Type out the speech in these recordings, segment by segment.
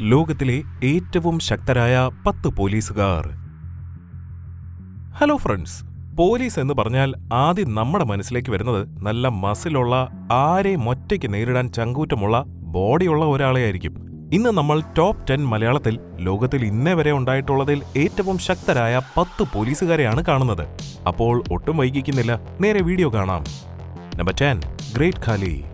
ലോകത്തിലെ ഏറ്റവും ശക്തരായ പത്ത് പോലീസുകാർ. ഹലോ ഫ്രണ്ട്സ് പോലീസ് എന്ന് പറഞ്ഞാൽ ആദ്യം നമ്മുടെ മനസ്സിലേക്ക് വരുന്നത് നല്ല മസിലുള്ള ആരെയും ഒറ്റയ്ക്ക് നേരിടാൻ ചങ്കൂറ്റമുള്ള ബോഡിയുള്ള ഒരാളെ ആയിരിക്കും ഇന്ന് നമ്മൾ ടോപ്പ് ടെൻ മലയാളത്തിൽ ലോകത്തിൽ ഇന്നേ വരെ ഉണ്ടായിട്ടുള്ളതിൽ ഏറ്റവും ശക്തരായ പത്ത് പോലീസുകാരെയാണ് കാണുന്നത്. അപ്പോൾ ഒട്ടും വൈകിക്കുന്നില്ല. നേരെ വീഡിയോ കാണാം. നമ്പർ ടെൻ ഗ്രേറ്റ് ഖാലി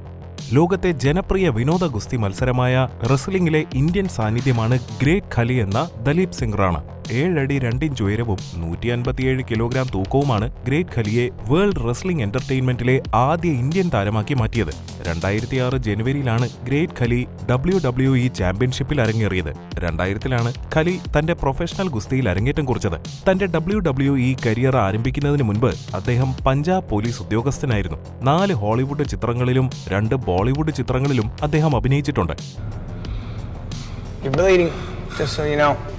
ലോകത്തെ ജനപ്രിയ വിനോദ ഗുസ്തി മത്സരമായ റെസ്ലിംഗിലെ ഇന്ത്യൻ സാന്നിധ്യമാണ് ഗ്രേറ്റ് ഖലി എന്ന ദലീപ് സിംഗ് റാണ ഏഴടി രണ്ടിഞ്ച് ഉയരവും നൂറ്റി അൻപത്തിയേഴ് കിലോഗ്രാം തൂക്കവുമാണ് ഗ്രേറ്റ് ഖലിയെ വേൾഡ് റെസ്ലിംഗ് എന്റർടൈൻമെന്റിലെ ആദ്യ ഇന്ത്യൻ താരമാക്കി മാറ്റിയത്. രണ്ടായിരത്തിയാറ് ജനുവരിയിലാണ് great Khali W W E ചാമ്പ്യൻഷിപ്പിൽ അരങ്ങേറിയത്. രണ്ടായിരത്തിലാണ് ഖലി തന്റെ പ്രൊഫഷണൽ ഗുസ്തിയിൽ അരങ്ങേറ്റം കുറിച്ചത്. തന്റെ ഡബ്ല്യു ഡബ്ല്യു ഇ കരിയർ ആരംഭിക്കുന്നതിന് മുൻപ് അദ്ദേഹം പഞ്ചാബ് പോലീസ് ഉദ്യോഗസ്ഥനായിരുന്നു. നാല് ഹോളിവുഡ് ചിത്രങ്ങളിലും രണ്ട് ബോളിവുഡ് ചിത്രങ്ങളിലും അദ്ദേഹം അഭിനയിച്ചിട്ടുണ്ട്. Just so you know.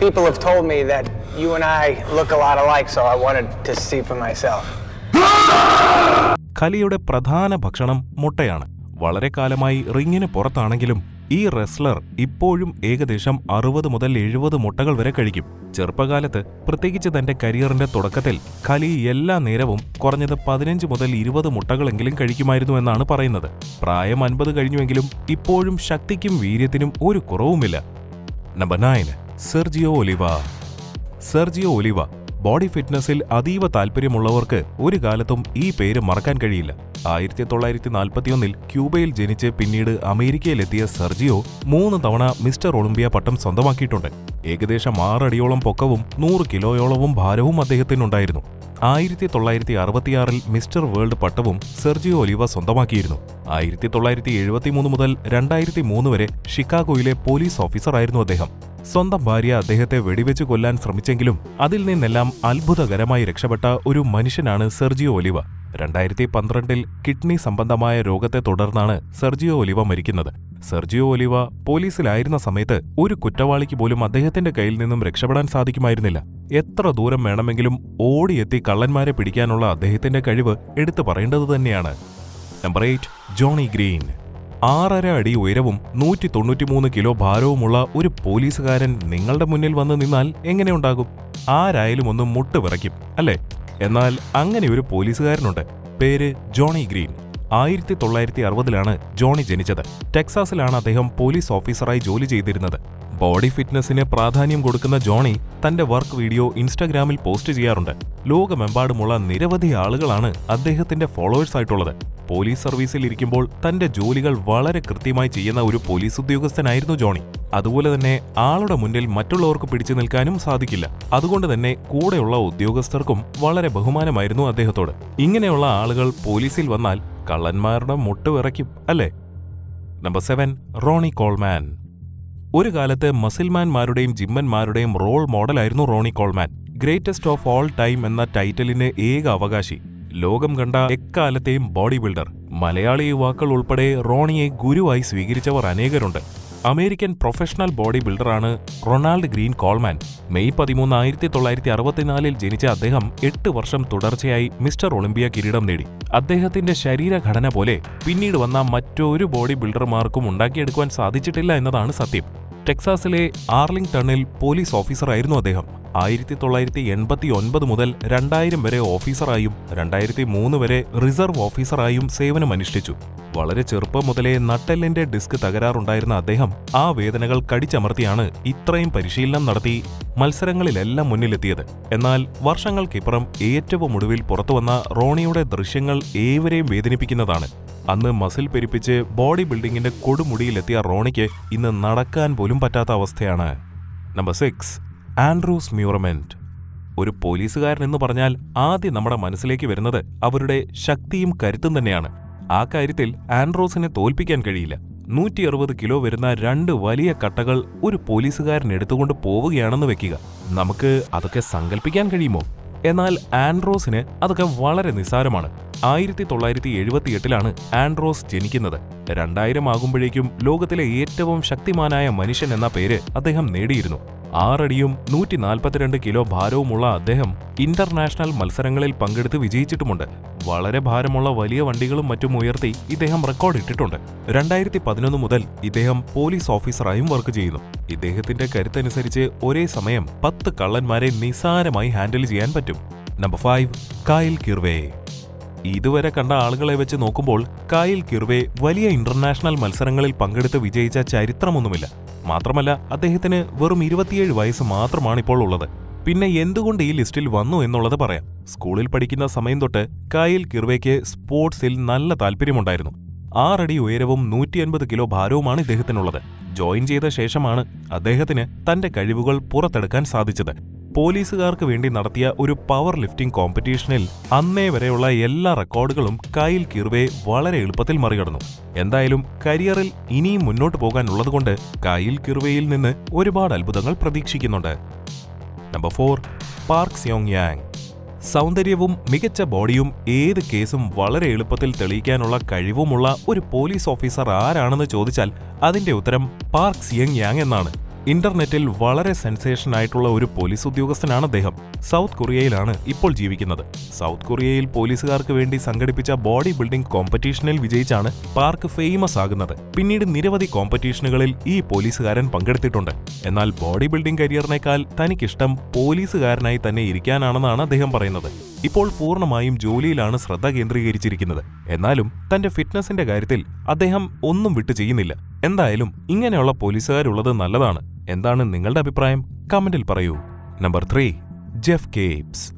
People have told me that you and I look a lot alike, so I wanted to see for myself. കലിയുടെ പ്രധാന ഭക്ഷണം മുട്ടയാണ്. വളരെ കാലമായി റിങ്ങിന് പുറത്താണെങ്കിലും ഈ റെസ്ലർ ഇപ്പോഴും ഏകദേശം അറുപത് മുതൽ എഴുപത് മുട്ടകൾ വരെ കഴിക്കും. ചെറുപ്പകാലത്ത് പ്രത്യേകിച്ച് തന്റെ കരിയറിന്റെ തുടക്കത്തിൽ കലി എല്ലാ നേരവും കുറഞ്ഞത് പതിനഞ്ച് മുതൽ ഇരുപത് മുട്ടകളെങ്കിലും കഴിക്കുമായിരുന്നു എന്നാണ് പറയുന്നത്. പ്രായം അൻപത് കഴിഞ്ഞുവെങ്കിലും ഇപ്പോഴും ശക്തിക്കും വീര്യത്തിനും ഒരു കുറവുമില്ല. Number nine Sergio Oliva. Sergio Oliva body ഫിറ്റ്നസിൽ അതീവ താല്പര്യമുള്ളവർക്ക് ഒരു കാലത്തും ഈ പേര് മറക്കാൻ കഴിയില്ല. ആയിരത്തി തൊള്ളായിരത്തി നാൽപ്പത്തിയൊന്നിൽ ക്യൂബയിൽ ജനിച്ച് പിന്നീട് അമേരിക്കയിലെത്തിയ സെർജിയോ മൂന്ന് തവണ മിസ്റ്റർ ഒളിമ്പിയ പട്ടം സ്വന്തമാക്കിയിട്ടുണ്ട്. ഏകദേശം ആറടിയോളം പൊക്കവും നൂറ് കിലോയോളവും ഭാരവും അദ്ദേഹത്തിനുണ്ടായിരുന്നു. ആയിരത്തി തൊള്ളായിരത്തി അറുപത്തിയാറിൽ മിസ്റ്റർ വേൾഡ് പട്ടവും സെർജിയോ ഒലിവ സ്വന്തമാക്കിയിരുന്നു. ആയിരത്തി തൊള്ളായിരത്തി എഴുപത്തിമൂന്ന് മുതൽ രണ്ടായിരത്തി മൂന്ന് വരെ ഷിക്കാഗോയിലെ പോലീസ് ഓഫീസറായിരുന്നു അദ്ദേഹം. സ്വന്തം ഭാര്യ അദ്ദേഹത്തെ വെടിവെച്ച് കൊല്ലാൻ ശ്രമിച്ചെങ്കിലും അതിൽ നിന്നെല്ലാം അത്ഭുതകരമായി രക്ഷപ്പെട്ട ഒരു മനുഷ്യനാണ് സെർജിയോ ഒലിവ. രണ്ടായിരത്തി പന്ത്രണ്ടിൽ കിഡ്നി സംബന്ധമായ രോഗത്തെ തുടർന്നാണ് സെർജിയോ ഒലിവ മരിക്കുന്നത്. സെർജിയോ ഒലിവ പോലീസിലായിരുന്ന സമയത്ത് ഒരു കുറ്റവാളിക്ക് പോലും അദ്ദേഹത്തിന്റെ കയ്യിൽ നിന്നും രക്ഷപ്പെടാൻ സാധിക്കുമായിരുന്നില്ല. എത്ര ദൂരം വേണമെങ്കിലും ഓടിയെത്തി കള്ളന്മാരെ പിടിക്കാനുള്ള അദ്ദേഹത്തിന്റെ കഴിവ് എടുത്തു പറയേണ്ടത് തന്നെയാണ്. Number eight Johnny Green. ആറര അടി ഉയരവും നൂറ്റി തൊണ്ണൂറ്റിമൂന്ന് കിലോ ഭാരവുമുള്ള ഒരു പോലീസുകാരൻ നിങ്ങളുടെ മുന്നിൽ വന്ന് നിന്നാൽ എങ്ങനെയുണ്ടാകും? ആരായാലും ഒന്ന് മുട്ട് വിറയ്ക്കും അല്ലേ? എന്നാൽ അങ്ങനെ ഒരു പോലീസുകാരനുണ്ട്. പേര് ജോണി ഗ്രീൻ. ആയിരത്തി തൊള്ളായിരത്തി അറുപതിലാണ് ജോണി ജനിച്ചത്. ടെക്സാസിലാണ് അദ്ദേഹം പോലീസ് ഓഫീസറായി ജോലി ചെയ്തിരുന്നത്. ബോഡി ഫിറ്റ്നസിന് പ്രാധാന്യം കൊടുക്കുന്ന ജോണി തന്റെ വർക്ക് വീഡിയോ ഇൻസ്റ്റാഗ്രാമിൽ പോസ്റ്റ് ചെയ്യാറുണ്ട്. ലോകമെമ്പാടുമുള്ള നിരവധി ആളുകളാണ് അദ്ദേഹത്തിന്റെ ഫോളോവേഴ്സ് ആയിട്ടുള്ളത്. പോലീസ് സർവീസിൽ ഇരിക്കുമ്പോൾ തന്റെ ജോലികൾ വളരെ കൃത്യമായി ചെയ്യുന്ന ഒരു പോലീസ് ഉദ്യോഗസ്ഥനായിരുന്നു ജോണി. അതുപോലെ തന്നെ ആളുടെ മുന്നിൽ മറ്റുള്ളവർക്ക് പിടിച്ചു നിൽക്കാനും സാധിക്കില്ല. അതുകൊണ്ട് തന്നെ കൂടെയുള്ള ഉദ്യോഗസ്ഥർക്കും വളരെ ബഹുമാനമായിരുന്നു അദ്ദേഹത്തോട്. ഇങ്ങനെയുള്ള ആളുകൾ പോലീസിൽ വന്നാൽ കള്ളന്മാരുടെ മുട്ട് വിറയ്ക്കും അല്ലേ? Number seven Ronnie Coleman. ഒരു കാലത്ത് മസിൽമാൻമാരുടെയും ജിമ്മന്മാരുടെയും role മോഡലായിരുന്നു Ronnie Coleman. Greatest of all time എന്ന ടൈറ്റിലിന് ഏക അവകാശി. ലോകം കണ്ട എക്കാലത്തെയും ബോഡി ബിൽഡർ മലയാളി യുവാക്കൾ ഉൾപ്പെടെ റോണിയെ ഗുരുവായി സ്വീകരിച്ചവർ അനേകരുണ്ട്. അമേരിക്കൻ പ്രൊഫഷണൽ ബോഡി ബിൽഡറാണ് റൊണാൾഡ് ഗ്രീൻ കോൾമാൻ. മെയ് പതിമൂന്ന് ആയിരത്തി തൊള്ളായിരത്തി അറുപത്തിനാലിൽ ജനിച്ച അദ്ദേഹം എട്ട് വർഷം തുടർച്ചയായി മിസ്റ്റർ ഒളിമ്പിയ കിരീടം നേടി. അദ്ദേഹത്തിന്റെ ശരീരഘടന പോലെ പിന്നീട് വന്ന മറ്റൊരു ബോഡി ബിൽഡർമാർക്കും ഉണ്ടാക്കിയെടുക്കുവാൻ സാധിച്ചിട്ടില്ല എന്നതാണ് സത്യം. ടെക്സാസിലെ ആർലിംഗ്ടണിൽ പോലീസ് ഓഫീസറായിരുന്നു അദ്ദേഹം. ആയിരത്തി തൊള്ളായിരത്തി എൺപത്തി ഒൻപത് മുതൽ രണ്ടായിരം വരെ ഓഫീസറായും രണ്ടായിരത്തി മൂന്ന് വരെ റിസർവ് ഓഫീസറായും സേവനമനുഷ്ഠിച്ചു. വളരെ ചെറുപ്പം മുതലേ നട്ടെല്ലിന്റെ ഡിസ്ക് തകരാറുണ്ടായിരുന്ന അദ്ദേഹം ആ വേദനകൾ കടിച്ചമർത്തിയാണ് ഇത്രയും പരിശീലനം നടത്തി മത്സരങ്ങളിലെല്ലാം മുന്നിലെത്തിയത്. എന്നാൽ വർഷങ്ങൾക്കിപ്പുറം ഏറ്റവും ഒടുവിൽ പുറത്തുവന്ന റോണിയുടെ ദൃശ്യങ്ങൾ ഏവരെയും വേദനിപ്പിക്കുന്നതാണ്. അന്ന് മസിൽ പെരുപ്പിച്ച് ബോഡി ബിൽഡിങ്ങിന്റെ കൊടുമുടിയിലെത്തിയ റോണിക്ക് ഇന്ന് നടക്കാൻ പോലും പറ്റാത്ത അവസ്ഥയാണ്. നമ്പർ സിക്സ് ആൻഡ്രൂസ് മ്യൂറമെന്റ്. ഒരു പോലീസുകാരൻ എന്ന് പറഞ്ഞാൽ ആദ്യം നമ്മുടെ മനസ്സിലേക്ക് വരുന്നത് അവരുടെ ശക്തിയും കരുത്തും തന്നെയാണ്. ആ കാര്യത്തിൽ ആൻഡ്രോസിനെ തോൽപ്പിക്കാൻ കഴിയില്ല. നൂറ്റി അറുപത് കിലോ വരുന്ന രണ്ട് വലിയ കട്ടകൾ ഒരു പോലീസുകാരൻ എടുത്തുകൊണ്ട് പോവുകയാണെന്ന് വെക്കുക. നമുക്ക് അതൊക്കെ സങ്കല്പിക്കാൻ കഴിയുമോ? എന്നാൽ ആൻഡ്രോസിന് അതൊക്കെ വളരെ നിസ്സാരമാണ്. ആയിരത്തി തൊള്ളായിരത്തി എഴുപത്തിയെട്ടിലാണ് ആൻഡ്രോസ് ജനിക്കുന്നത്. രണ്ടായിരം ആകുമ്പോഴേക്കും ലോകത്തിലെ ഏറ്റവും ശക്തിമാനായ മനുഷ്യൻ എന്ന പേര് അദ്ദേഹം നേടിയിരുന്നു. ആറടിയും നൂറ്റി നാൽപ്പത്തിരണ്ട് കിലോ ഭാരവുമുള്ള അദ്ദേഹം ഇന്റർനാഷണൽ മത്സരങ്ങളിൽ പങ്കെടുത്ത് വിജയിച്ചിട്ടുമുണ്ട്. വളരെ ഭാരമുള്ള വലിയ വണ്ടികളും മറ്റും ഉയർത്തി ഇദ്ദേഹം റെക്കോർഡ് ഇട്ടിട്ടുണ്ട്. രണ്ടായിരത്തി പതിനൊന്ന് മുതൽ ഇദ്ദേഹം പോലീസ് ഓഫീസറായും വർക്ക് ചെയ്യുന്നു. ഇദ്ദേഹത്തിന്റെ കരുത്തനുസരിച്ച് ഒരേ സമയം പത്ത് കള്ളന്മാരെ നിസാരമായി ഹാൻഡിൽ ചെയ്യാൻ പറ്റും. നമ്പർ ഫൈവ് കായൽ കിർവേ. ഇതുവരെ കണ്ട ആളുകളെ വെച്ച് നോക്കുമ്പോൾ കായൽ കിർവേ വലിയ ഇന്റർനാഷണൽ മത്സരങ്ങളിൽ പങ്കെടുത്ത് വിജയിച്ച ചരിത്രമൊന്നുമില്ല. മാത്രമല്ല അദ്ദേഹത്തിന് വെറും ഇരുപത്തിയേഴ് വയസ്സ് മാത്രമാണ് ഇപ്പോൾ ഉള്ളത്. പിന്നെ എന്തുകൊണ്ട് ഈ ലിസ്റ്റിൽ വന്നു എന്നുള്ളത് പറയാം. സ്കൂളിൽ പഠിക്കുന്ന സമയം തൊട്ട് കായിൽ കിർവേക്ക് സ്പോർട്സിൽ നല്ല താല്പര്യമുണ്ടായിരുന്നു ആറടി ഉയരവും നൂറ്റി അൻപത് കിലോ ഭാരവുമാണ് ഇദ്ദേഹത്തിനുള്ളത്. ജോയിൻ ചെയ്ത ശേഷമാണ് അദ്ദേഹത്തിന് തന്റെ കഴിവുകൾ പുറത്തെടുക്കാൻ സാധിച്ചത്. പോലീസുകാർക്ക് വേണ്ടി നടത്തിയ ഒരു പവർ ലിഫ്റ്റിംഗ് കോമ്പറ്റീഷനിൽ അന്നേ വരെയുള്ള എല്ലാ റെക്കോർഡുകളും കൈൽ കിർവേ വളരെ എളുപ്പത്തിൽ മറികടന്നു. എന്തായാലും കരിയറിൽ ഇനിയും മുന്നോട്ട് പോകാനുള്ളതുകൊണ്ട് കൈൽ കിർവേയിൽ നിന്ന് ഒരുപാട് അത്ഭുതങ്ങൾ പ്രതീക്ഷിക്കുന്നുണ്ട്. Number four Park Seong Yang സൗന്ദര്യവും മികച്ച ബോഡിയും ഏത് കേസും വളരെ എളുപ്പത്തിൽ തെളിയിക്കാനുള്ള കഴിവുമുള്ള ഒരു പോലീസ് ഓഫീസർ ആരാണെന്ന് ചോദിച്ചാൽ അതിന്റെ ഉത്തരം പാർക്ക് സിയങ് യാങ് എന്നാണ്. ഇന്റർനെറ്റിൽ വളരെ സെൻസേഷൻ ആയിട്ടുള്ള ഒരു പോലീസ് ഉദ്യോഗസ്ഥനാണ് അദ്ദേഹം. സൗത്ത് കൊറിയയിലാണ് ഇപ്പോൾ ജീവിക്കുന്നത്. സൗത്ത് കൊറിയയിൽ പോലീസുകാർക്ക് വേണ്ടി സംഘടിപ്പിച്ച ബോഡി ബിൽഡിംഗ് കോമ്പറ്റീഷനിൽ വിജയിച്ചാണ് പാർക്ക് ഫേമസ് ആകുന്നത്. പിന്നീട് നിരവധി കോമ്പറ്റീഷനുകളിൽ ഈ പോലീസുകാരൻ പങ്കെടുത്തിട്ടുണ്ട്. എന്നാൽ ബോഡി ബിൽഡിംഗ് കരിയറിനേക്കാൾ തനിക്കിഷ്ടം പോലീസുകാരനായി തന്നെ ഇരിക്കാനാണെന്നാണ് അദ്ദേഹം പറയുന്നത്. ഇപ്പോൾ പൂർണമായും ജോലിയിലാണ് ശ്രദ്ധ കേന്ദ്രീകരിച്ചിരിക്കുന്നത്. എന്നാലും തന്റെ ഫിറ്റ്നസിന്റെ കാര്യത്തിൽ അദ്ദേഹം ഒന്നും വിട്ടു ചെയ്യുന്നില്ല എന്തായാലും ഇങ്ങനെയുള്ള പോലീസുകാരുള്ളത് നല്ലതാണ്. എന്താണ് നിങ്ങളുടെ അഭിപ്രായം? കമന്റിൽ പറയൂ. നമ്പർ ത്രീ ജെഫ് കേപ്സ്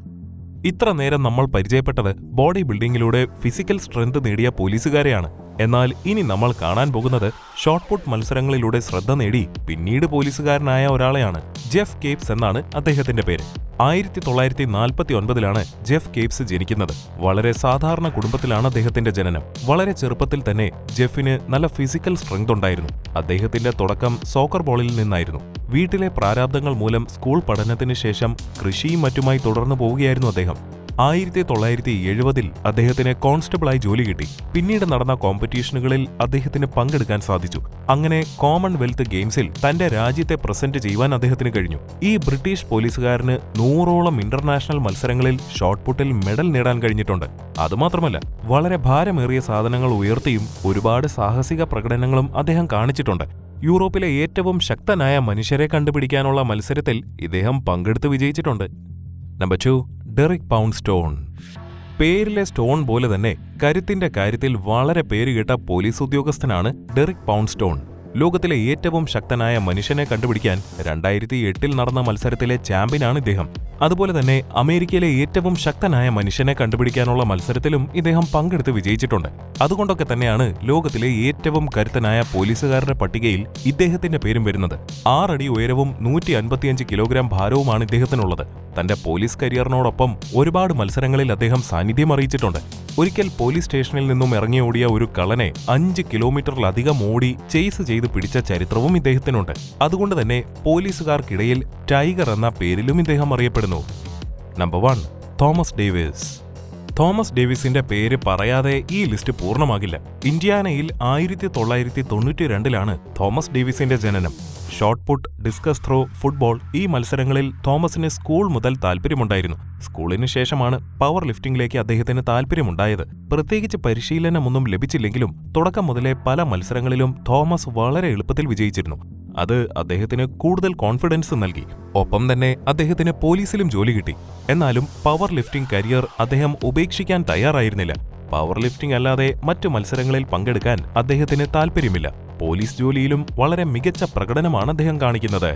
ഇത്ര നേരം നമ്മൾ പരിചയപ്പെട്ടത് ബോഡി ബിൽഡിംഗിലൂടെ ഫിസിക്കൽ സ്ട്രെങ്ത് നേടിയ പോലീസുകാരെയാണ്. എന്നാൽ ഇനി നമ്മൾ കാണാൻ പോകുന്നത് ഷോട്ട് പുട്ട് മത്സരങ്ങളിലൂടെ ശ്രദ്ധ നേടി പിന്നീട് പോലീസുകാരനായ ഒരാളെയാണ്. ജെഫ് കേപ്സ് എന്നാണ് അദ്ദേഹത്തിന്റെ പേര്. ആയിരത്തി തൊള്ളായിരത്തി നാൽപ്പത്തി ഒൻപതിലാണ് ജെഫ് കേപ്സ് ജനിക്കുന്നത്. വളരെ സാധാരണ കുടുംബത്തിലാണ് അദ്ദേഹത്തിന്റെ ജനനം. വളരെ ചെറുപ്പത്തിൽ തന്നെ ജെഫിന് നല്ല ഫിസിക്കൽ സ്ട്രെങ്ത് ഉണ്ടായിരുന്നു. അദ്ദേഹത്തിന്റെ തുടക്കം സോക്കർ ബോളിൽ നിന്നായിരുന്നു. വീട്ടിലെ പ്രാരാബ്ദങ്ങൾ മൂലം സ്കൂൾ പഠനത്തിന് ശേഷം കൃഷിയും മറ്റുമായി തുടർന്നു പോവുകയായിരുന്നു അദ്ദേഹം. ആയിരത്തി തൊള്ളായിരത്തി എഴുപതിൽ അദ്ദേഹത്തിന് കോൺസ്റ്റബിളായി ജോലി കിട്ടി. പിന്നീട് നടന്ന കോമ്പറ്റീഷനുകളിൽ അദ്ദേഹത്തിന് പങ്കെടുക്കാൻ സാധിച്ചു. അങ്ങനെ കോമൺവെൽത്ത് ഗെയിംസിൽ തന്റെ രാജ്യത്തെ പ്രസന്റ് ചെയ്യുവാൻ അദ്ദേഹത്തിന് കഴിഞ്ഞു. ഈ ബ്രിട്ടീഷ് പോലീസുകാരന് നൂറോളം ഇന്റർനാഷണൽ മത്സരങ്ങളിൽ ഷോട്ട് പുട്ടിൽ മെഡൽ നേടാൻ കഴിഞ്ഞിട്ടുണ്ട്. അതുമാത്രമല്ല വളരെ ഭാരമേറിയ സാധനങ്ങൾ ഉയർത്തിയും ഒരുപാട് സാഹസിക പ്രകടനങ്ങളും അദ്ദേഹം കാണിച്ചിട്ടുണ്ട്. യൂറോപ്പിലെ ഏറ്റവും ശക്തനായ മനുഷ്യരെ കണ്ടുപിടിക്കാനുള്ള മത്സരത്തിൽ ഇദ്ദേഹം പങ്കെടുത്ത് വിജയിച്ചിട്ടുണ്ട്. Number two. Derek Poundstone. പേരിലെ stone പോലെ തന്നെ കരുത്തിന്റെ കാര്യത്തിൽ വളരെ പേരുകേട്ട പോലീസ് ഉദ്യോഗസ്ഥനാണ് ഡെറിക് പൗണ്ട് സ്റ്റോൺ. ലോകത്തിലെ ഏറ്റവും ശക്തനായ മനുഷ്യനെ കണ്ടുപിടിക്കാൻ രണ്ടായിരത്തി എട്ടിൽ നടന്ന മത്സരത്തിലെ ചാമ്പ്യനാണ് ഇദ്ദേഹം. അതുപോലെ തന്നെ അമേരിക്കയിലെ ഏറ്റവും ശക്തനായ മനുഷ്യനെ കണ്ടുപിടിക്കാനുള്ള മത്സരത്തിലും ഇദ്ദേഹം പങ്കെടുത്ത് വിജയിച്ചിട്ടുണ്ട്. അതുകൊണ്ടൊക്കെ തന്നെയാണ് ലോകത്തിലെ ഏറ്റവും കരുത്തനായ പോലീസുകാരുടെ പട്ടികയിൽ ഇദ്ദേഹത്തിന്റെ പേരും വരുന്നത്. ആറടി ഉയരവും നൂറ്റി അൻപത്തിയഞ്ച് കിലോഗ്രാം ഭാരവുമാണ് ഇദ്ദേഹത്തിനുള്ളത്. തന്റെ പോലീസ് കരിയറിനോടൊപ്പം ഒരുപാട് മത്സരങ്ങളിൽ അദ്ദേഹം സാന്നിധ്യം അറിയിച്ചിട്ടുണ്ട്. ഒരിക്കൽ പോലീസ് സ്റ്റേഷനിൽ നിന്നും ഇറങ്ങി ഓടിയ ഒരു കള്ളനെ അഞ്ച് കിലോമീറ്ററിലധികം ഓടി ചേസ് ചെയ്ത് പിടിച്ച ചരിത്രവും ഇദ്ദേഹത്തിനുണ്ട്. അതുകൊണ്ട് തന്നെ പോലീസുകാർക്കിടയിൽ ടൈഗർ എന്ന പേരിലും ഇദ്ദേഹം അറിയപ്പെടുന്നു. Number one Thomas Davis. Thomas ഡേവിസിന്റെ പേര് പറയാതെ ഈ ലിസ്റ്റ് പൂർണമാകില്ല. ഇന്ത്യാനയിൽ ആയിരത്തി തൊള്ളായിരത്തി തൊണ്ണൂറ്റി രണ്ടിലാണ് തോമസ് ഡേവിസിന്റെ ജനനം. Shot put discus throw football ഈ മത്സരങ്ങളിൽ തോമസിന് സ്കൂൾ മുതൽ താല്പര്യമുണ്ടായിരുന്നു സ്കൂളിന് ശേഷമാണ് പവർ ലിഫ്റ്റിംഗിലേക്ക് അദ്ദേഹത്തിന് താല്പര്യമുണ്ടായത് പ്രത്യേകിച്ച് പരിശീലനമൊന്നും ലഭിച്ചില്ലെങ്കിലും തുടക്കം മുതലേ പല മത്സരങ്ങളിലും തോമസ് വളരെ എളുപ്പത്തിൽ വിജയിച്ചിരുന്നു. അത് അദ്ദേഹത്തിന് കൂടുതൽ കോൺഫിഡൻസ് നൽകി. ഒപ്പം തന്നെ അദ്ദേഹത്തിന് പോലീസിലും ജോലി കിട്ടി. എന്നാലും പവർ ലിഫ്റ്റിംഗ് കരിയർ അദ്ദേഹം ഉപേക്ഷിക്കാൻ തയ്യാറായിരുന്നില്ല. പവർ ലിഫ്റ്റിംഗ് അല്ലാതെ മറ്റു മത്സരങ്ങളിൽ പങ്കെടുക്കാൻ അദ്ദേഹത്തിന് താല്പര്യമില്ല പോലീസ് ജോലിയിലും വളരെ മികച്ച പ്രകടനമാണ് അദ്ദേഹം കാണിക്കുന്നത്.